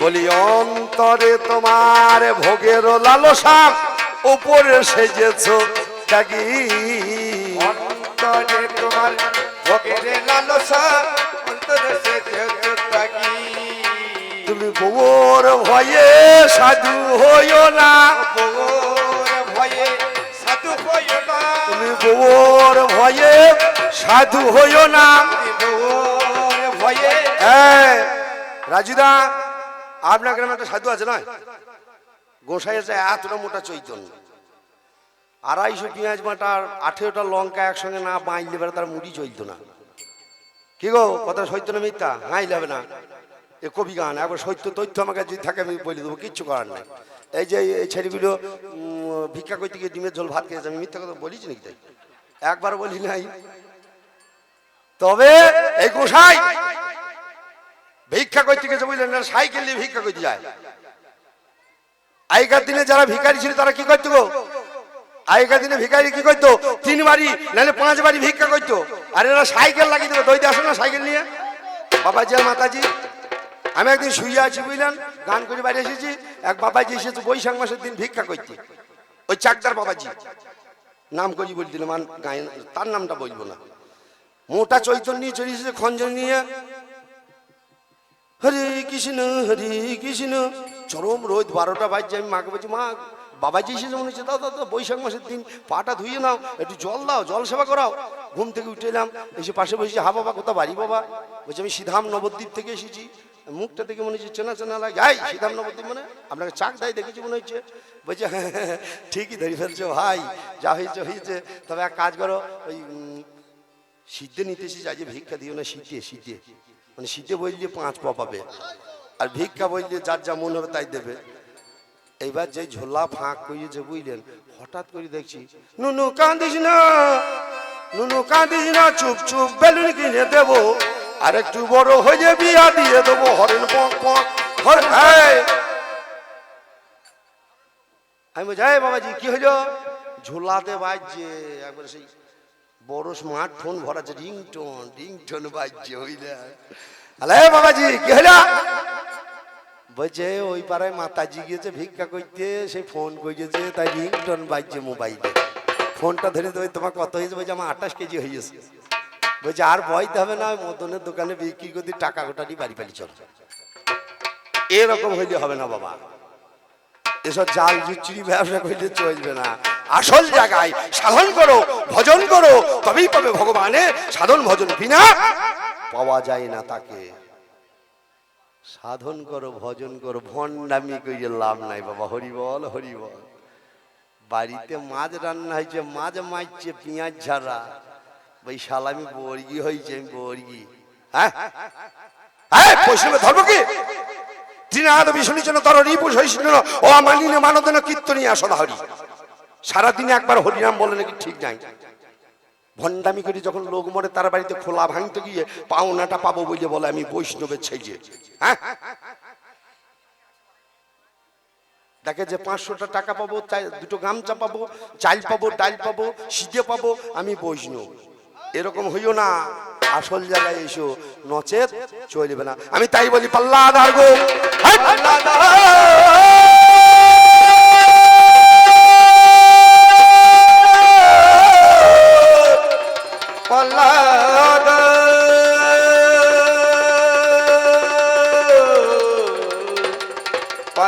বলি অন্তরে তোমার ভোগের লালসা উপরে সেজেছ ত্যাগি। অন্তরে তোমার ভোগের লালসা অন্তরে সে ত্যাগী। তুমি গোবর ভয়ে সাধু হইও না। বউর ভয়ে সাধু হইও না। তুমি গোবর ভয়ে সাধু হইও না। বউর ভয়ে এই, রাজুদা আপনার গ্রামে একটা সাধু আছে নয় গোসাই আছে, এতটা মোটা চৈতন্য। আড়াইশো পেঁয়াজ বাটার আঠেরোটা লঙ্কা একসঙ্গে না বাইলে বেড়ে তার মুড়ি চলতো না। কি গো, কথা সত্য না মিথ্যা? হাইলে হবে না। এ কবি গান, একবার সত্য তথ্য আমাকে যদি থাকে আমি বলে দেবো, কিচ্ছু করার নাই। এই যে এই ছেলেগুলো ভিক্ষা করতে গিয়ে ডিমের ঝোল ভাত খেয়েছে, আমি মিথ্যা কথা বলিছি নাকি তাই? একবার বলি নাই। তবে এই গোসাই ভিক্ষা করতে গেছে, বুঝলেন না? সাইকেল নিয়ে ভিক্ষা করতে যায়। আগেকার দিনে যারা ভিখারি ছিল, তারা কি করতো গো? আগেকার দিনে ভিখারি কি করতো? তিন বাড়ি, নাহলে পাঁচ বাড়ি ভিক্ষা করতো। আর এরা সাইকেল লাগিয়ে দিল দইতে আসো না সাইকেল নিয়ে? বাবাজি আর মাতাজি, আমি একদিন শুয়ে আছি, বুঝলেন? গান করে বাড়ি এসেছি। এক বাবাজি এসেছে, বৈশাখ মাসের দিন ভিক্ষা করতে। ওই চাকদার বাবাজি। নাম করি বলে দিলাম গায়ে তার নামটা বলব না। মোটা চৈতন্য নিয়ে চলে এসেছে, খঞ্জন নিয়ে। হরে কৃষ্ণ হরে কৃষ্ণ। চরম রোদ বারোটা বাজছে আমি মাকে বলছি মা বাবাজি এসে যেমন হচ্ছে দাও দাও, বৈশাখ মাসের দিন পাটা ধুয়ে নাও একটু জল দাও জল সেবা করাও। ঘুম থেকে উঠে এলাম এসে পাশে বসেছি হা বাবা কোথাও বাড়ি বাবা? বলছি আমি সিধাম নবদ্বীপ থেকে এসেছি। মুখটা দেখে মনে হচ্ছে চেনা চেনা লাগে এই সিধাম নবদ্বীপ মানে? আপনাকে চাক দেয় দেখেছি মনে হচ্ছে। বলছে হ্যাঁ হ্যাঁ, হ্যাঁ, ঠিকই ধরে ফেলছো ভাই যা হয়েছে হয়েছে। তবে এক কাজ করো ওই শীতে নিতে এসেছি আজ ভিক্ষা দিও না শীতে শীতে মানে শীতে বললে পাঁচ পা পাবে, আর ভিক্ষা বললে যার যা মন হবে তাই দেবে এইবার যে ঝোলা ফাঁক করিয়েছে বুঝলেন, হঠাৎ করে দেখছি, নুনু কাঁদিস না, নুনু কাঁদিস না, চুপ চুপ বেলুন কিনে দেবো, আর একটু বড় হয়ে বিয়া দিয়ে দেবো, হরেন পক হরেন! আমি বলছি বাবাজি, কি হলো ঝোলাতে বাজছে, একবার সেই বড় স্মার্টফোন ভরাচ্ছে রিংটোন রিংটোন বাজছে হইলে হ্যালো বাবাজি, কি হলো বলছে, ওই পাড়ায় মাতাজি গিয়েছে ভিক্ষা করতে সেই ফোন করেছে, তাই রিংটোন বাজছে মোবাইলে ফোনটা ধরে দেবে তোমার কত হয়েছে? বলছে, আমার আঠাশ কেজি হয়ে গেছে। বলছে, আর বইতে হবে না মদনের দোকানে বিক্রি করতে টাকা গোটানি বাড়ি বাড়ি চল। এরকম হইলে হবে না বাবা। এসব জাল জুচুরি ব্যবসা করলে চলবে না। আসল জায়গায় সাধন করো, ভজন করো, তবেই পাবে ভগবানে সাধন ভজন বিনা পাওয়া যায় না তাকে। সাধন করো, ভজন করো, ভণ্ডামি করে লাভ নাই বাবা, হরি বল হরি বল। বাড়িতে মাছ রান্না হয়েছে মাছ মাইছে, পেঁয়াজ ঝাড়া। ওই সালামি বর্গি হয়েছে আমি বর্গি। হ্যাঁ? হ্যাঁ পশ্চিমে ধর্ম কি? তৃণাদ ভীষণী যেন তর রিপুষ হয়েছিল ও মানিনে মানদন কীর্তনী আসল হরি। সারাদিনে একবার হরিনাম বলে নাকি ঠিক নাই। ভণ্ডামি করে যখন লোক মরে, তার বাড়িতে খোলা ভাঙতে গিয়ে পাওনাটা পাবো বলে বলে আমি বৈষ্ণবের ছেজে হ্যাঁ? দেখে যে পাঁচশোটা টাকা পাবো দুটো গামছা পাবো, চাল পাবো, ডাল পাবো শীতে পাবো, আমি বৈষ্ণব। এরকম হইও না। আসল জায়গায় এসো, নচেত চলবে না। আমি তাই বলি পাল্লা আধার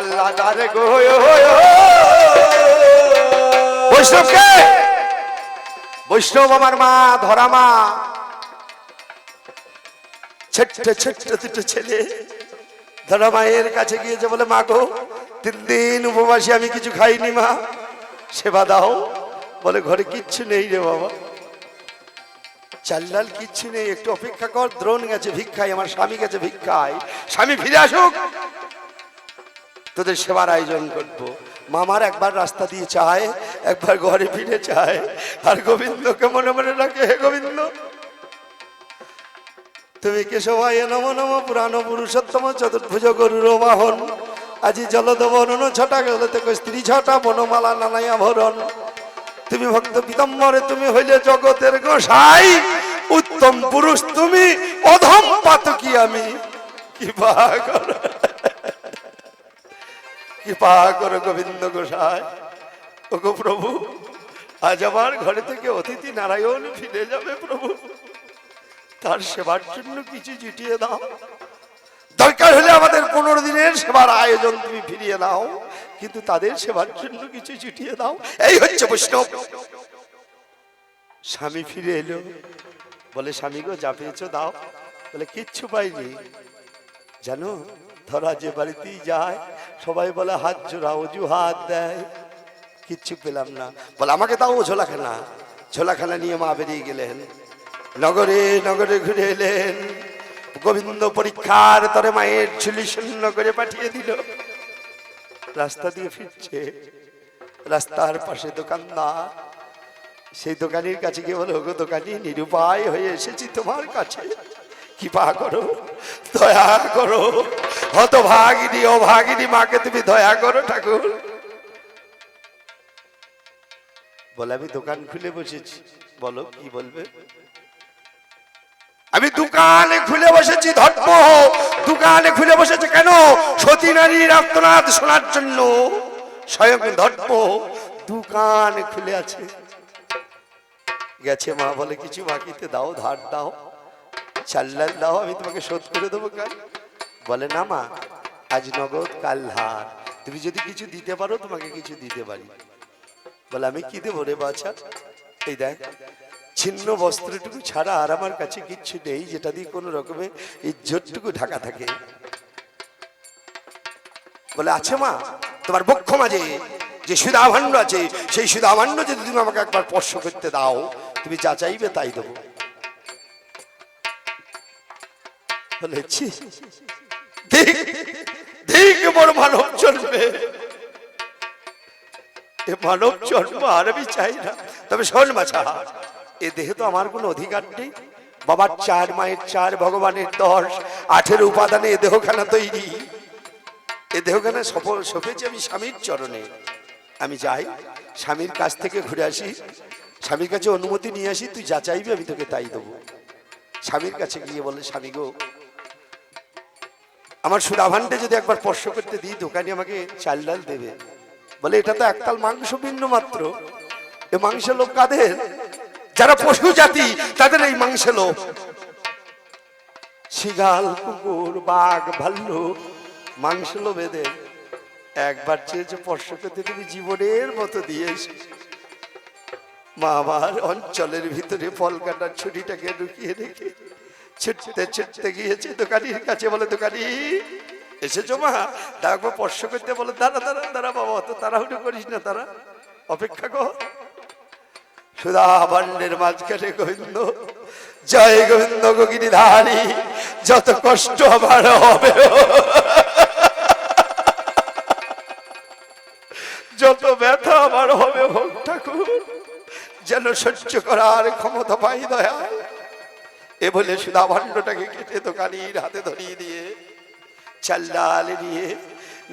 পল্লাদার গো বৈষ্ণব আমার মা, ধরা মা। ছেলে। ধরা মায়ের কাছে গিয়েছে বলে, মা গো, তিন দিন উপবাসী আমি কিছু খাইনি, মা। সেবা দাও। বলে, ঘরে কিচ্ছু নেই রে বাবা। চাল ডাল কিচ্ছু নেই, একটু অপেক্ষা কর। দ্রোণ গেছে ভিক্ষায়, আমার স্বামী গেছে ভিক্ষায়। স্বামী ফিরে আসুক। তোদের সেবার আয়োজন করব। মামার একবার রাস্তা দিয়ে চায়, একবার ঘরে ফিরে চায়। আর গোবিন্দকে মনে মনে রাখে, হে গোবিন্দ, তুমি কেশবায় নম নম পুরাণ পুরুষোত্তম চতুর্ভুজ গরুর বাহন। আজি জলদ বর্ণ ছটা গলতে স্ত্রী ছটা, বনমালা নানাই আভরণ। তুমি ভক্ত পিতম্বরে তুমি হইলে জগতের গোসাই। উত্তম পুরুষ তুমি, অধম পাতকি আমি। কি বা কৃপা করো গোবিন্দ গোসাই। ওগো প্রভু, আজ আমার ঘরে থেকে অতিথি নারায়ণ ফিরে যাবে প্রভু। তার সেবার জন্য কিছু জুটিয়ে দাও। দরকার হলে আমাদের পনেরো দিনের সেবার আয়োজন তুমি ফিরিয়ে দাও কিন্তু তাদের সেবার জন্য কিছু জুটিয়ে দাও। এই হচ্ছে বৈষ্ণব। স্বামী ফিরে এলো। বলে, স্বামী গো, যা পেয়েছ দাও। বলে, কিচ্ছু পাইনি। জানো ধরা যে বাড়িতেই যায়, সবাই বলে, হাত জোড়া অজু হাত দেয়। কিচ্ছু পেলাম না। বলে, আমাকে তাও ঝোলাখানা ঝোলাখানা নিয়ে মা বেরিয়ে গেলেন। নগরে নগরে ঘুরে এলেন। গোবিন্দ পরীক্ষার তরে মায়ের ঝুলি শূন্য করে পাঠিয়ে দিল। রাস্তা দিয়ে ফিরছে। রাস্তার পাশে দোকানদার। সেই দোকানির কাছে গিয়ে বলো গো দোকানি, নিরুপায় হয়ে এসেছি তোমার কাছে। কৃপা করো, দয়া করো। হত ভাগিনী ও ভাগিনী মাকে তুমি দয়া করো ঠাকুর। বলে, আমি দোকান খুলে বসেছি। বলো, কি বলবে? আমি দোকানে খুলে বসেছি, ধর্ম দোকানে খুলে বসেছে কেন? সতী নারীর আত্মনাদ শোনার জন্য। স্বয়ং ধর্ম দোকান খুলে আছে। গেছে মা, বলে, কিছু বাকিতে দাও, ধার দাও। চাল্লাল দাও, আমি তোমাকে শোধ করে দেবো কাল। বলে, না মা, আজ নগদ, কাল ধার তুমি যদি কিছু দিতে পারো, তোমাকে কিছু দিতে পারি। বলে, আমি কি দেবো রে বাছা? এই দেখ, ছিন্ন বস্ত্রটুকু ছাড়া আর আমার কাছে কিচ্ছু নেই, যেটা দিয়ে কোনো রকমের ইজ্জতটুকু ঢাকা থাকে। বলে, আছে মা, তোমার বক্ষ মাঝে যে সুধাভাণ্ড আছে, সেই সুধাভাণ্ড যদি তুমি আমাকে একবার স্পর্শ করতে দাও, তুমি যা চাইবে তাই দেবো। বলে দেখ দেখ বড় মানব জন্মে। এ মানব জন্ম আর আমি চাই না। তবে শোন মাছা, এ দেহে তো আমার কোনো অধিকার নেই। বাবার চার মায়ের চার ভগবানের দশ, আঠেরো উপাদানে এ দেহখানা তৈরি। এ দেহখানা সফল সফেছি আমি স্বামীর চরণে। আমি যাই, স্বামীর কাছ থেকে ঘুরে আসি। স্বামীর কাছে অনুমতি নিয়ে আসি, তুই যা চাইবি আমি তোকে তাই দেবো। স্বামীর কাছে গিয়ে বলে, স্বামী গো আমার সুরাভানটা যদি একবার স্পর্শ করতে দিই, দোকানি আমাকে চাল ডাল দেবে। বলে, এটা তো একতাল মাংস ভিন্ন মাত্র। এ মাংস লোক কাদের? যারা পশু জাতি, তাদের এই মাংস লোক। শিগাল, কুকুর, বাঘ ভাল্লুক মাংস লোভেদের একবার চেয়েছে স্পর্শ করতে তুমি জীবনের মতো দিয়েছ মা আমার অঞ্চলের ভিতরে ফল কাটার ছুটিটাকে ঢুকিয়ে রেখে ছুটতে ছুটতে গিয়েছে দোকানির কাছে, বলে, দোকানি, এসেছ মা? ডাকবো, স্পর্শ করতে বলে, দাঁড়া দাঁড়া দাঁড়া বাবা, অত তাড়াহুড়ো করিস না তারা অপেক্ষা কর। সুধা ভাণ্ডের মাঝখানে গোবিন্দ, জয় গোবিন্দ, গগিনী ধারী, যত কষ্ট আমার হবে। যত ব্যথা আমার হবে, ভোগ ঠাকুর, যেন সহ্য করার ক্ষমতা পাই দয়া এ বলে সুধা ভাণ্ডটাকে কেটে দোকানির হাতে ধরিয়ে দিয়ে চাল নিয়ে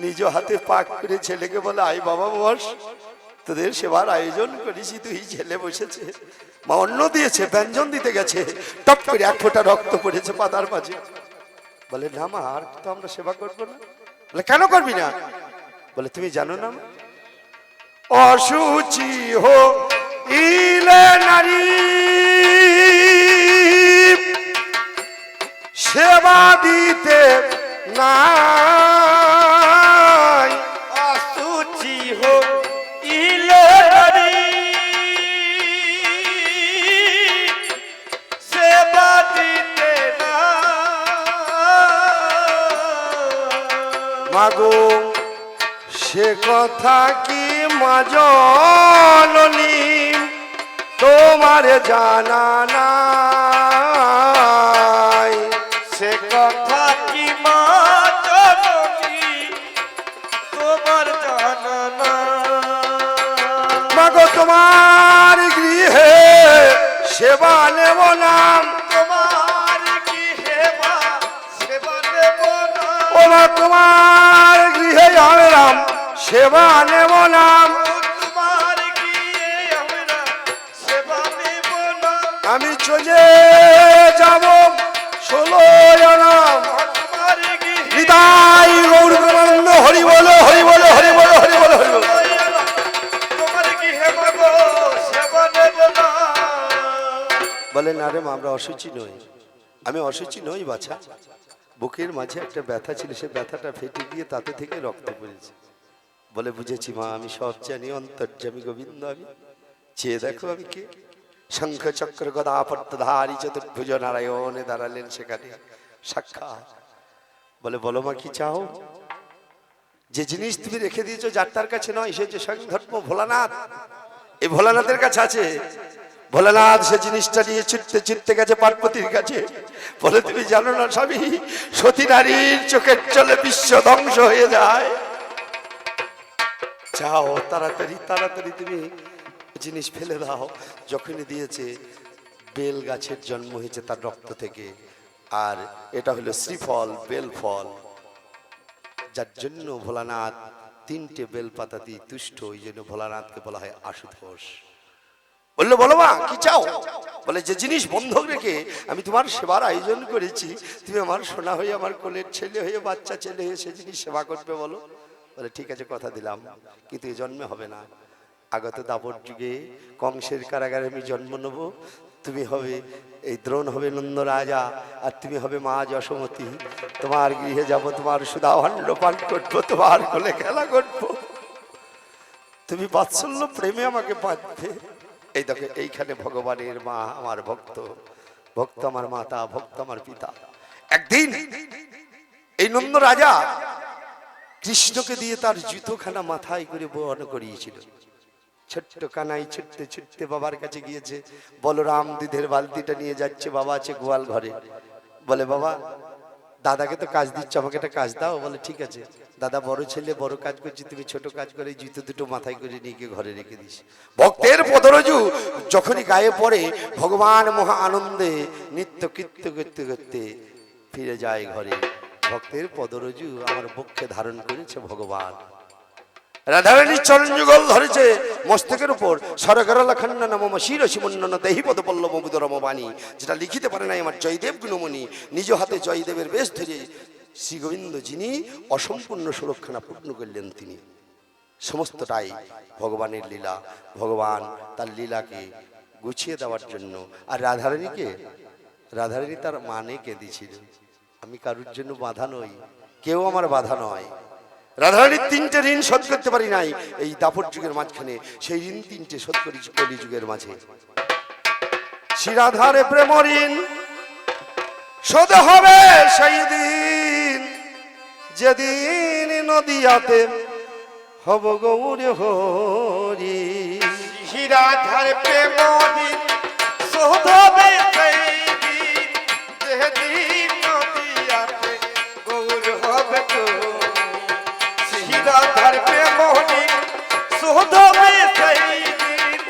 নিজ হাতে পাক করে ছেলেকে বলে আই বাবা বস, তোদের সেবার আয়োজন করেছি, তুই ছেলে বসেছে। মা, অন্ন দিয়েছে, ব্যঞ্জন দিতে গেছে। টপ করে এক ফোঁটা রক্ত পড়েছে পাতার মাঝে। বলে, না মা, আর তো আমরা সেবা করব না। বলে, কেন করবি না? বলে, তুমি জানো না? অসুচি হো ইলে নারী সেবা দিতে নাই। আসুচি হো ইলে সেবা দিতে না মাগো সে কথা কি মাজননি? তোমার জানা নাই। মাগো তোমার গৃহে সেবা নেব নাম তোমার সেবা দেব না। ও মা তোমার গৃহে আনলাম সেবা নেব নাম আমি চলে যাব ষোলো জনাম তোমার কি হৃদয় গৌর হরি বলো। রে মা, আমরা অসুচি নই। আমি অসুচি নই, বাছা। বুকের মাঝে একটা ব্যথা ছিল, সে ব্যথাটা ফেটে গিয়ে তাতে থেকে রক্ত পড়েছে। বলে, বুঝেছি মা, আমি সব জানি, অন্তর্যামী গোবিন্দ আমি। চেয়ে দেখো আমি কে? শঙ্খ চক্র গদা পট্টধারী চতুর্ভুজ নারায়ণে দাঁড়ালেন সেখানে। সাক্ষাৎ। বলে, বলো মা, কি চাও? যে জিনিস তুমি রেখে দিয়েছ যার তার কাছে নয়, সে যে স্বয়ং ধর্ম ভোলানাথ। এই ভোলানাথের কাছে আছে। ভোলানাথ সে জিনিসটা নিয়ে ছুটতে ছিটতে গেছে পার্বতীর কাছে। বলে, তুমি জানো না স্বামী সতী নারীর চোখের চলে বিশ্ব ধ্বংস হয়ে যায়। চাও তাড়াতাড়ি তাড়াতাড়ি তুমি জিনিস ফেলে দাও। যখনই দিয়েছে বেল গাছের জন্ম হয়েছে তার রক্ত থেকে। আর এটা হলো শ্রীফল বেল ফল যার জন্য ভোলানাথ তিনটে বেলপাতা দিয়ে তুষ্ট, ওই জন্য ভোলানাথকে বলা হয় আশুতোষ। বলল, বলো মা, কি চাও? বলে, যে জিনিস বন্ধক রেখে আমি তোমার সেবার আয়োজন করেছি, তুমি আমার সোনা হয়ে, আমার কোলের ছেলে হয়ে, বাচ্চা ছেলে হয়ে সে জিনিস সেবা করবে, বলো? বলে, ঠিক আছে, কথা দিলাম, কিন্তু এ জন্মে হবে না। আগত দাপর যুগে কংসের কারাগারে আমি জন্ম নেব, তুমি হবে এই দ্রোণ, হবে নন্দ রাজা, আর তুমি হবে মা যশোমতী। তোমার গৃহে যাব, তোমার সুধা ভাণ্ড পান করব, তোমার কোলে খেলা করব। তুমি বাৎসল্য প্রেমে আমাকে বাঁধবে। এই দেখো, এইখানে ভগবানের মা আমার ভক্ত ভক্ত আমার মাতা, ভক্ত আমার পিতা। একদিন এই নন্দ রাজা কৃষ্ণকে দিয়ে তার জুতোখানা মাথায় করে বহন করিয়েছিল। ছোট্ট কানাই ছুটতে ছুটতে বাবার কাছে গিয়েছে, বলরাম দুধের বালতিটা নিয়ে যাচ্ছে, বাবা আছে গোয়াল ঘরে। বলে, বাবা দাদাকে তো কাজ দিচ্ছ, আমাকে একটা কাজ দাও। বলে, ঠিক আছে। দাদা বড় ছেলে, বড় কাজ করছি, তুমি ছোট কাজ করে জুতো দুটো মাথায় করে নিয়ে গিয়ে ঘরে রেখে দিস। ভক্তের পদরজু যখনই গায়ে পড়ে, ভগবান মহা আনন্দে নিত্য কৃত্য করতে করতে ফিরে যায় ঘরে। ভক্তের পদরজু আমার বক্ষে ধারণ করেছে ভগবান। রাধারানী চরণ যুগল ধরেছে মস্তকের উপর। সরগরলা খন্ড নম শির শিমন্নন দেহি পদ পল্লব বাণী। যেটা লিখিতে পারে নাই আমার জয়দেব গুণমণি। নিজ হাতে জয়দেবের বেশ ধরে শ্রী গোবিন্দ যিনি অসম্পূর্ণ সুরক্ষানা পূর্ণ করলেন তিনি। সমস্তটাই ভগবানের লীলা। ভগবান তার লীলাকে গুছিয়ে দেওয়ার জন্য। আর রাধারানীকে? রাধারানী তার মানে কেঁদেছিল আমি কারুর জন্য বাধা নই। কেউ আমার বাধা নয়। রাধারানীর তিনটে ঋণ শোধ করতে পারি নাই। এই দাপর যুগের মাঝখানে, সেই ঋণ তিনটে শোধ করেছি কলি যুগের মাঝে। শ্রীরাধারে প্রেম ঋণ শোধ হবে সেই দিন। যেদিন নদিয়াতে হব গৌর হরি। হীরাধার প্রেম দিন শোধবে সেই শোধবে সেই দিন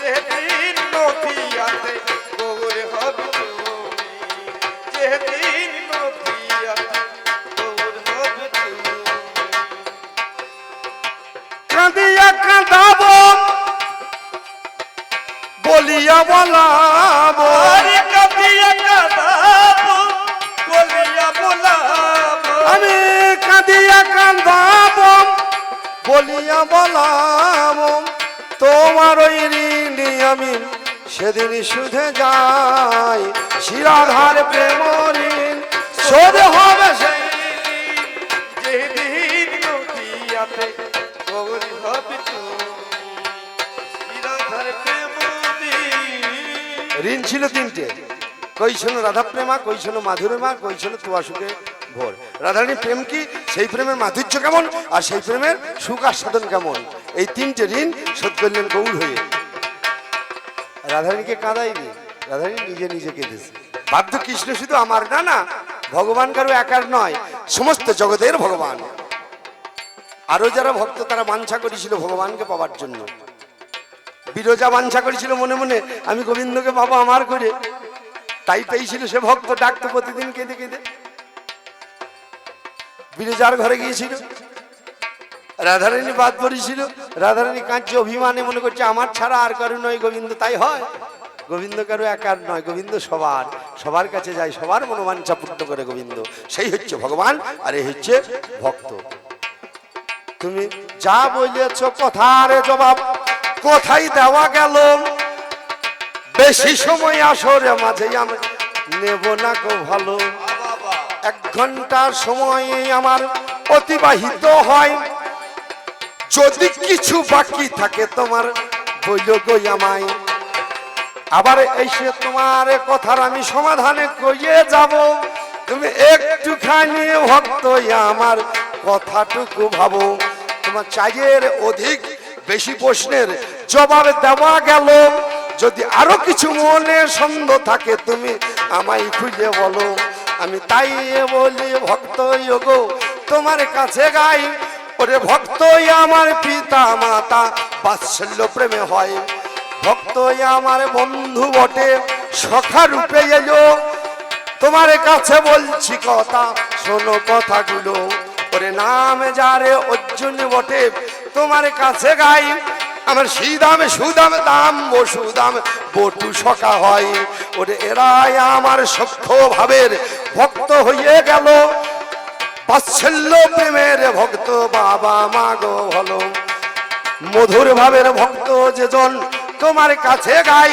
যেদিন নদিয়াতে গৌর হবে তো যেদিন নদিয়াতে গৌর হবে তো কাঁদিয়া কাঁদাব বলিয়া বলাব কাঁদিয়া কাঁদাবো, বলিয়া বোলাবো। আমি কাঁদিয়া কাঁদাব বলিয়া বলাব তোমার ওই ঋণী আমি সেদিন শুধে যাই। শিরাধার প্রেম ঋণ শোধ হবে দিন। ঋণ। ছিল তিনটে। কই শোনো রাধা প্রেমা, কই শোনো মাধুরী মা কই শোনো তুয়া সুখে ভোর। রাধারানী প্রেম কি? সেই প্রেমের মাধুর্য কেমন? আর সেই প্রেমের সুখ আস্বাদন কেমন? এই তিনটে ঋণ শোধ করলেন গৌর হয়ে। রাধারানীকে কাঁদাইনি রাধারানী নিজে নিজে কেঁদেছে। বাধ্য কৃষ্ণ শুধু আমার না না, ভগবান কারও একার নয়, সমস্ত জগতের ভগবান। আরও যারা ভক্ত, তারা বাঞ্ছা করেছিল ভগবানকে পাওয়ার জন্য। বিরজা বাঞ্ছা করেছিল মনে মনে, আমি গোবিন্দকে পাবো আমার করে। তাই পেয়েছিল সে ভক্ত, ডাকতো প্রতিদিন কেঁদে কেঁদে। বিরজার ঘরে গিয়েছিল। রাধারানী বাদ পড়েছিল। রাধারানী কাঁদছে, অভিমানে মনে করছে, আমার ছাড়া আর কারও নয় গোবিন্দ। তাই হয়। গোবিন্দ কারও একার নয়, গোবিন্দ সবার। সবার কাছে যায়, সবার মনোবাঞ্ছা পূর্ণ করে গোবিন্দ। সেই হচ্ছে ভগবান আর এই হচ্ছে ভক্ত। তুমি যা বলেছ কথার জবাব কোথায় দেওয়া গেল? বেশি সময় আসরে মাঝে আমি নেব না গো ভালো। এক ঘণ্টা সময় আমার অতিবাহিত হয়। যদি কিছু বাকি থাকে তোমার আমায়। আবার এসে তোমার কথার আমি সমাধানে কইয়ে যাব। তুমি একটুখানি ভক্ত আমার কথাটুকু ভাবো। তোমার চাইয়ের অধিক বেশি প্রশ্নের জবাব দেওয়া গেল। যদি আরও কিছু মনে সন্দেহ থাকে, তুমি আমায় খুঁজে বলো। আমি তাই বলি, ভক্ত গো তোমার কাছে গাই। ওরে ভক্তই আমার পিতা মাতা, বাৎসল্য প্রেমে হয়। ভক্ত আমার বন্ধু বটে, সখা রূপে এলো। তোমার কাছে বলছি কথা, শোনো কথাগুলো। ওরে নাম যারে অর্জুন বটে, তোমার কাছে গাই। আমার সিদামে, সুদাম, দাম বসুদাম বটু সখা হয়। ওরে, এরাই আমার সখ্য ভাবের ভক্ত হয়ে গেল। বাৎসল্য প্রেমের ভক্ত বাবা মা গো ভালো মধুর ভাবের ভক্ত যেজন তোমার কাছে গাই।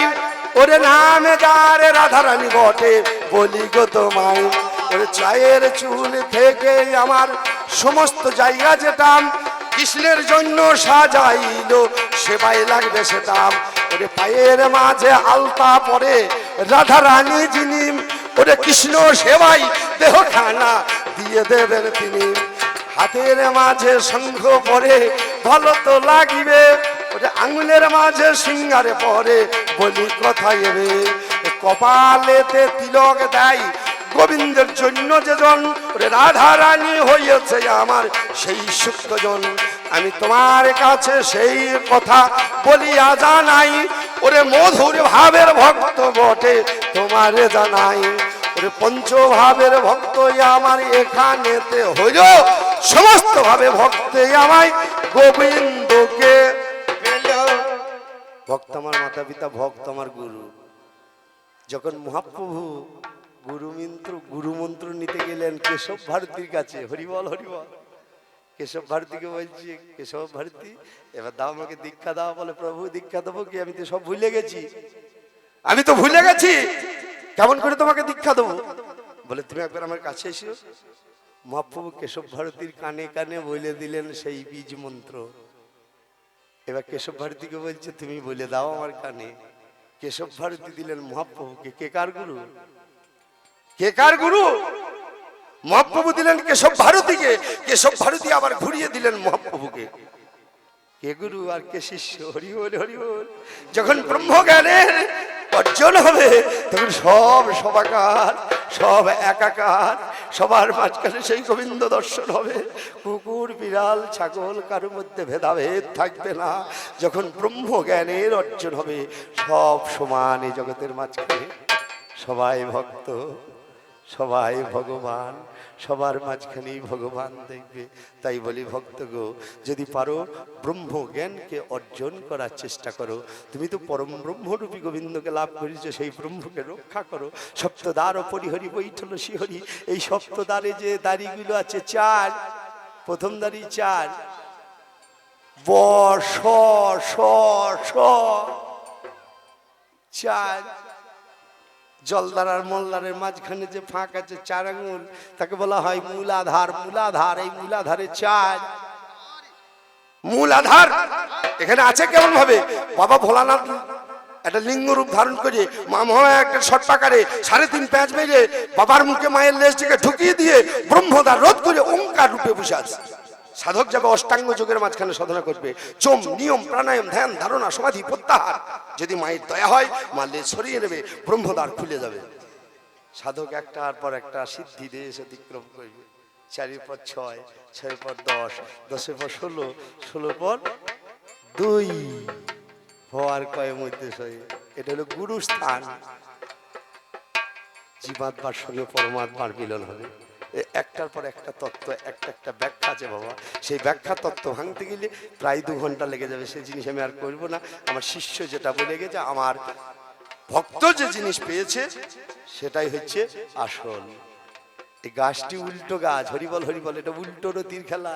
ওরে, নামে যারে রাধারানী বটে, বলি গো তোমায়। ওরে, চায়ের চুল থেকে আমার সমস্ত জায়গা যেতাম। কৃষ্ণের জন্য সাজাইলো, সেবাই লাগবে সেটা। ওরে পায়ের মাঝে আলতা পরে, রাধারানী যিনি, ওরে কৃষ্ণ সেবাই দেহ খানা দিয়ে দেবেন তিনি। হাতের মাঝে শঙ্খ পরে, ভালো তো লাগিবে। ওটা আঙুলের মাঝে সিঙ্গারে পরে, বলি কথা এবে। কপালেতে তিলক দেয় গোবিন্দের জন্য যেজন রাধা রানী হয়েছে আমার সেই সুক্তজন আমি তোমার কাছে সেই কথা বলিয়া জানাই, ওরে মধুর ভাবের ভক্ত বটে, তোমারে জানাই। ওরে পঞ্চভাবের ভক্ত আমার এখানেতে হইল, সমস্ত ভাবে ভক্তে আমায় গোবিন্দকে ভক্ত আমার মাতা পিতা, ভক্ত আমার গুরু। যখন মহাপ্রভু গুরু মন্ত্র নিতে গেলেন কেশব ভারতীর কাছে। হরিবল হরিবল কেশব ভারতীকে বলছি, কেশব ভারতী, এবার দাও আমাকে দীক্ষা দাও, বলে, প্রভু, দীক্ষা দেবো কি? আমি তো সব ভুলে গেছি। আমি তো ভুলে গেছি। কেমন করে তোমাকে দীক্ষা দেবো? বলে, তুমি একবার আমার কাছে এসো। মহাপ্রভু কেশব ভারতীর কানে কানে বলে দিলেন সেই বীজ মন্ত্র। এবার কেশব ভারতীকে বলছে, তুমি বলে দাও আমার কানে। কেশব ভারতী দিলেন মহাপ্রভুকে, কে কার গুরু? কে কার গুরু? মহাপ্রভু দিলেন কেশব ভারতীকে, কেশব ভারতী আবার ঘুরিয়ে দিলেন মহাপ্রভুকে। কে গুরু আর কে শিষ্য? হরি হরি বল যখন ব্রহ্মজ্ঞানের অর্জন হবে, তখন সব সবাকার সব একাকার, সবার মাঝখানে সেই গোবিন্দ দর্শন হবে। কুকুর, বিড়াল, ছাগল, কারোর মধ্যে ভেদাভেদ থাকবে না। যখন ব্রহ্মজ্ঞানের অর্জন হবে, সব সমান এই জগতের মাঝখানে। সবাই ভক্ত। সবাই ভগবান সবার মাঝখানেই ভগবান। দেখবে। তাই বলি ভক্ত গো যদি পারো ব্রহ্ম জ্ঞানকে অর্জন করার চেষ্টা করো। তুমি তো পরম ব্রহ্মরূপী গোবিন্দকে লাভ করেছ সেই ব্রহ্মকে রক্ষা করো। সপ্তদ্বার পরিহরি বৈঠল শিহরি এই সপ্তদ্বারে যে দাড়িগুলো আছে চার প্রথম দাড়ি চার। ব স স চার। জলদার আর মল্লারের মাঝখানে যে ফাঁক আছে চার আঙুল তাকে বলা হয় মূলাধার। মূলাধার, এই মূলাধারে চার মূলাধার? এখানে আছে কেমন ভাবে বাবা ভোলানাথ একটা লিঙ্গ রূপ ধারণ করে মা মহা একটা সটপাকারে সাড়ে তিন প্যাঁচ মেরে বাবার মুখে মায়ের লেজটিকে ঢুকিয়ে দিয়ে ব্রহ্মদার রোধ করে ওঙ্কার রূপে বসে আছে। সাধক যাবে অষ্টাঙ্গ যোগের মাঝখানে সাধনা করবে। চোম, নিয়ম, প্রাণায়াম, ধ্যান, ধারণা, সমাধি, প্রত্যাহার। যদি মায়ের দয়া হয়, মা লেজ সরিয়ে নেবে, ব্রহ্মদ্বার খুলে যাবে। সাধক একটার পর একটা সিদ্ধি এসে অতিক্রম করবে। চারির পর ছয় ছয়ের পর দশ দশের পর ষোলো ষোলো পর দুই। হওয়ার কয়ের মধ্যে এটা হলো গুরু স্থান জীবাত্মার সঙ্গে পরমাত্মার মিলন হবে। একটার পর একটা তত্ত্ব, একটা একটা ব্যাখ্যা আছে বাবা। সেই ব্যাখ্যা তত্ত্ব ভাঙতে গেলে প্রায় দু ঘণ্টা লেগে যাবে। সেই জিনিস আমি আর করব না। আমার শিষ্য যেটা বলে গেছে, আমার ভক্ত যে জিনিস পেয়েছে, সেটাই হচ্ছে আসল। এই গাছটি উল্টো গাছ, হরিবল হরিবল, এটা উল্টো তীর খেলা।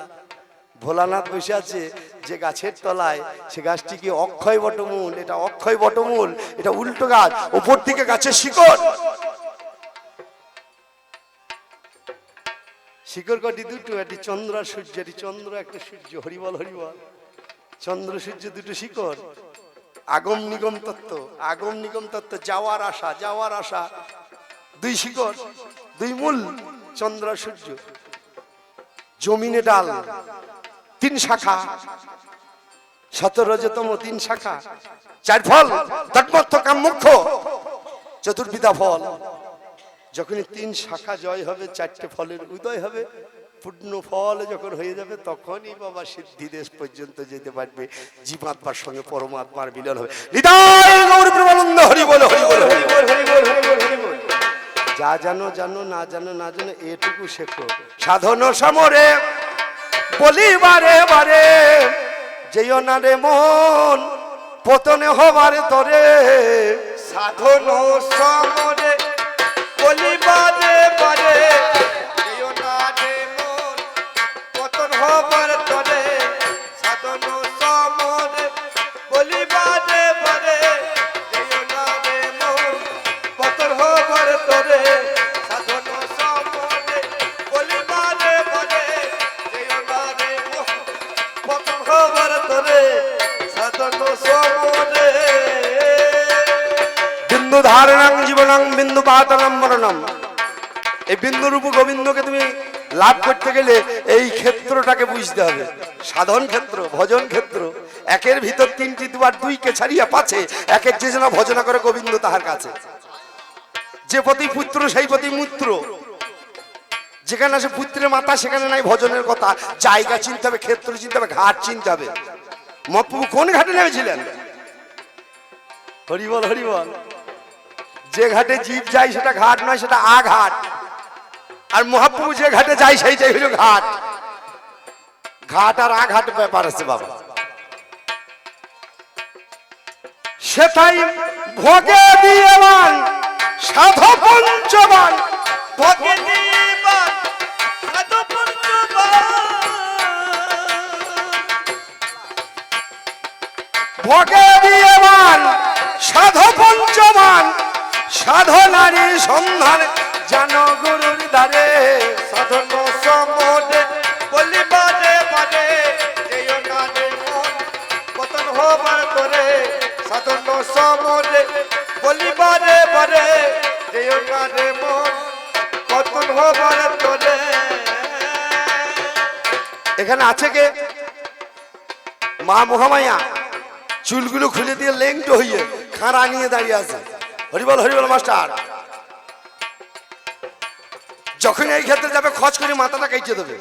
ভোলানাথ বসে আছে যে গাছের তলায়, সে গাছটি কি অক্ষয় বটমূল? এটা অক্ষয় বটমূল, এটা উল্টো গাছ, ওপর দিকে গাছের শিকড়। শিকড় কটি দুটো, একটি চন্দ্র আর সূর্য, একটি চন্দ্র, একটা সূর্য। হরিবল হরিবল। চন্দ্র, সূর্য দুটো শিকড় আগম, নিগম, তত্ত্ব। আগম, নিগম, তত্ত্ব, যাওয়ার আশা যাওয়ার আশা। দুই শিকড় দুই মূল, চন্দ্র সূর্য। জমিনে ডাল, তিন শাখা। শতরজতম তিন শাখা। চার ফল, তন্মর্থ কাম মুখ্য চতুর্বিধা ফল। যখনই তিন শাখা জয় হবে, চারটে ফলের উদয় হবে, পূর্ণ ফল যখন হয়ে যাবে, তখনই বাবা সিদ্ধি দেশ পর্যন্ত যেতে পারবে। জীবাত্মার সঙ্গে পরমাত্মার মিলন হবে। যা জানো জানো, না জানো না জানো, এটুকু শেখো। সাধন সমরে, বলি বারে বারে যেও না রে মন, পতনে হবার তরে। সাধন সমরে বিন্দু ধারণাং জীবনাং, বিন্দু পাতনম মরণম। এই বিন্দু রূপ গোবিন্দকে তুমি লাভ করতে গেলে এই ক্ষেত্রটাকে বুঝতে হবে। সাধন ক্ষেত্র, ভজন ক্ষেত্র, একের ভিতর তিনটি দুবার দুইকে ছাড়িয়া একের যে যেন ভজনা করে গোবিন্দ তাহার কাছে। যে প্রতি পুত্র, সেই প্রতি মূত্র। যেখানে আছে পুত্রের মাতা, সেখানে নাই ভজনের কথা। জায়গা চিনতে হবে, ক্ষেত্র চিনতে হবে, ঘাট চিনতে হবে। মহাপ্রভু কোন ঘাটে নেমেছিলেন? হরিবল হরিবল। যে ঘাটে জীব যায় সেটা ঘাট নয় সেটা আ ঘাট আর মহাপ্রভু যে ঘাটে যায় সেইটাই হলো ঘাট। ঘাট আর আ ঘাট ব্যাপার আছে বাবা। সেটাই ভোগে দিয়ে সাধু পঞ্চবান। ভগিনীবান সাধু ভোগে দিয়েবান সাধু পঞ্চবান সাধনারী সন্ধান, জান গুরুর দ্বারে সাধন সমরে বলিবারে বারে যেও না রে মন, পতন হবার তোরে সাধন সমরে বলিবারে বারে যেও না রে মন, পতন হবার তোরে এখানে আছে কে? মা মহামায়া। চুলগুলো খুলে দিয়ে লেংটো হইয়ে খাঁড়া নিয়ে দাঁড়িয়ে আছে। Horrible horrible, master. যখন এই ক্ষেত্রে যাবে খচ করে মাথাটা কেটে দেবে।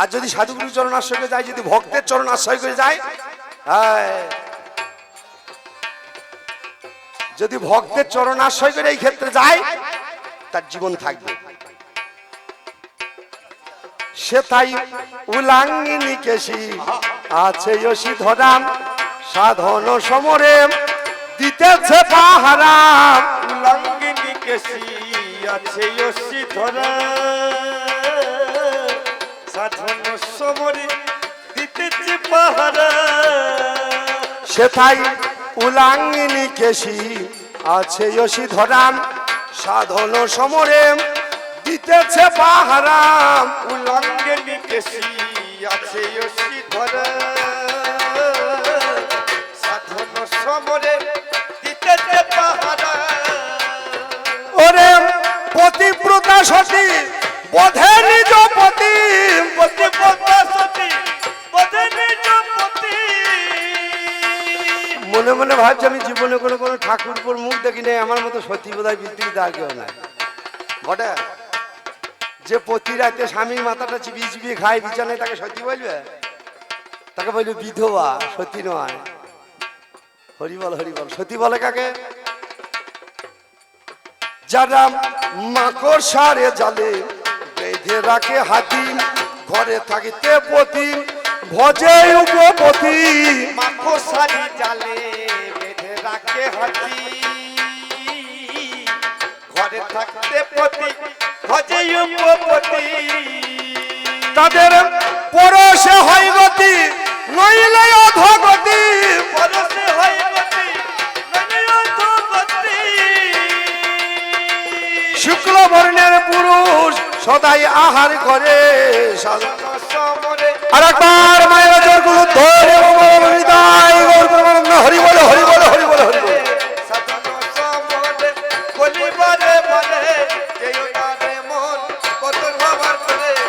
আর যদি সাধুগুরু চরণ আশ্রয় করে যায়, যদি ভক্তের চরণ আশ্রয় করে যায় যদি ভক্তের চরণ আশ্রয় করে এই ক্ষেত্রে যায়, তার জীবন থাকবে। সেথাই উলাঙ্গিনী কেশি, আছে ধরাম সাধন সমরে দিতেছে পাহারাম উলঙ্গিনী কেশি আছে ধরা। সাধন সমরে দিতেছে পাহারা। সেথাই উলাঙ্গিনী কেশি আছে যশি ধরাম সাধন সমরে দিতেছে উলঙ্গিনী কেশি আছে ধরা। দিতেছে পাহারা ওরে পতিব্রতা সতী বোধে নিজ পতি। পতি পদ্মা সতী পদে নিজ পতি। মনে মনে ভাবছি আমি জীবনে কোনো কোনো ঠাকুরপুর মুখ দেখি নাই আমার মতো সত্যি বোধহয় পৃথিবীতে আর কেউ নাই। বটে? যে প্রতি রাতে স্বামীর মাথাটা চিবিয়ে চিবিয়ে খায় বিছানায় তাকে সত্যি বলবে? তাকে বলবে বিধবা সত্যি নয়। হরিবল হরিবল সত্যি বলে কাকে? যারা মাকড় সারে জালে বেঁধে রাখে হাতি ঘরে থাকিতে পতি ভজে উপপতি। মাখো সারি জালে বেঁধে রাখে হাতি ঘরে থাকতে পতি ভজে উপপতি। তাদের পরশে হয় গতি শুক্ল বর্ণের পুরুষ সদাই আহার করে। আর একবার মায়ের জোরগুলো ধরে হরি বলে হরি বলে হরি বলে হরি বলে।